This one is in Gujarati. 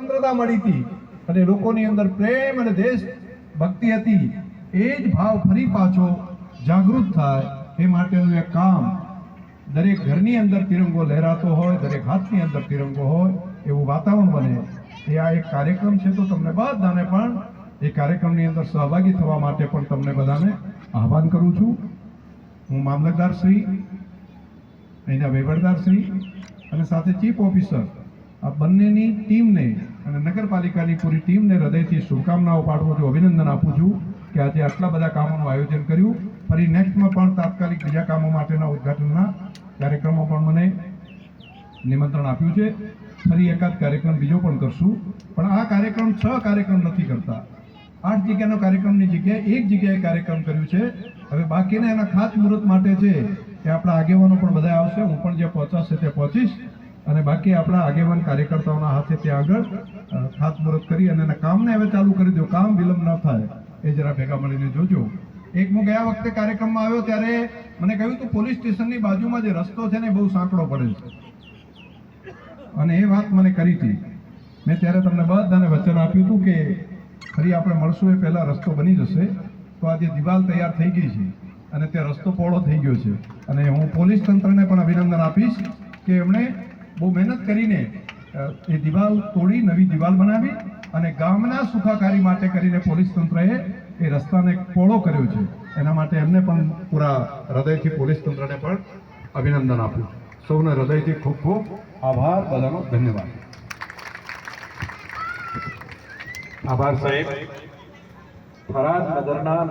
સ્વતંત્રતા મળી હતી અને લોકોની અંદર પ્રેમ અને દેશ ભક્તિ હતી. એ જ ભાવ ફરી પાછો જાગૃત થાય એ માટેનું એક કામ. દરેક ઘરની અંદર તિરંગો લહેરાતો હોય, દરેક હાથની અંદર તિરંગો હોય, એવું વાતાવરણ બને. એ આ એક કાર્યક્રમ છે તો તમને બધાને પણ એ કાર્યક્રમની અંદર સહભાગી થવા માટે પણ તમને બધાને આહવાન કરું છું. હું મામલતદાર શ્રી, અહીંના વહીવટદાર શ્રી અને સાથે ચીફ ઓફિસર. આ બંનેની ટીમને અને નગરપાલિકાની પૂરી ટીમને હૃદયથી શુભકામનાઓ પાઠવું છું, અભિનંદન આપું છું કે આજે આટલા બધા કામોનું આયોજન કર્યું. ફરી નેક્સ્ટમાં પણ તાત્કાલિક બીજા કામો માટેના ઉદ્ઘાટનના કાર્યક્રમો પણ મને નિમંત્રણ આપ્યું છે. ફરી એકાદ કાર્યક્રમ બીજો પણ કરશું. પણ આ કાર્યક્રમ છ કાર્યક્રમ નથી કરતા. આઠ જગ્યાનો કાર્યક્રમની જગ્યાએ એક જગ્યાએ કાર્યક્રમ કર્યું છે. હવે બાકીના એના ખાસ મુહૂર્ત માટે છે કે આપણા આગેવાનો પણ બધા આવશે. હું પણ જે પહોંચાશે તે પહોંચીશ. અને બાકી આપણા આગેવાન કાર્યકર્તાઓના હાથે ત્યાં આગળ ખાતમુહૂર્ત કરી અને એના કામને હવે ચાલુ કરી દો. કામ વિલંબ ન થાય. એ જરા ભેગા મળીને જોજો. એક હું ગયા વખતે કાર્યક્રમમાં આવ્યો ત્યારે મને કહ્યું હતું પોલીસ સ્ટેશનની બાજુમાં જે રસ્તો છે ને બહુ સાંકડો પડે છે. અને એ વાત મને કરી હતી. મેં ત્યારે તમને બધાને વચન આપ્યું હતું કે ફરી આપણે મળશું એ પહેલાં રસ્તો બની જશે. તો આજે દિવાલ તૈયાર થઈ ગઈ છે અને તે રસ્તો પહોળો થઈ ગયો છે. અને હું પોલીસ તંત્રને પણ અભિનંદન આપીશ કે એમણે બહુ મહેનત કરીને એ દિવાલ તોડી નવી દિવાલ બનાવી અને ગામના સુખાકારી માટે કરીને પોલીસ તંત્રએ એ રસ્તાને પહોળો કર્યો છે. એના માટે એમને પણ પૂરા હૃદયથી પોલીસ તંત્રને પણ અભિનંદન આપ્યું સૌને હૃદયથી ખૂબ ખૂબ આભાર, બધાનો ધન્યવાદ. આભાર સાહેબ. ફરાદ નગરના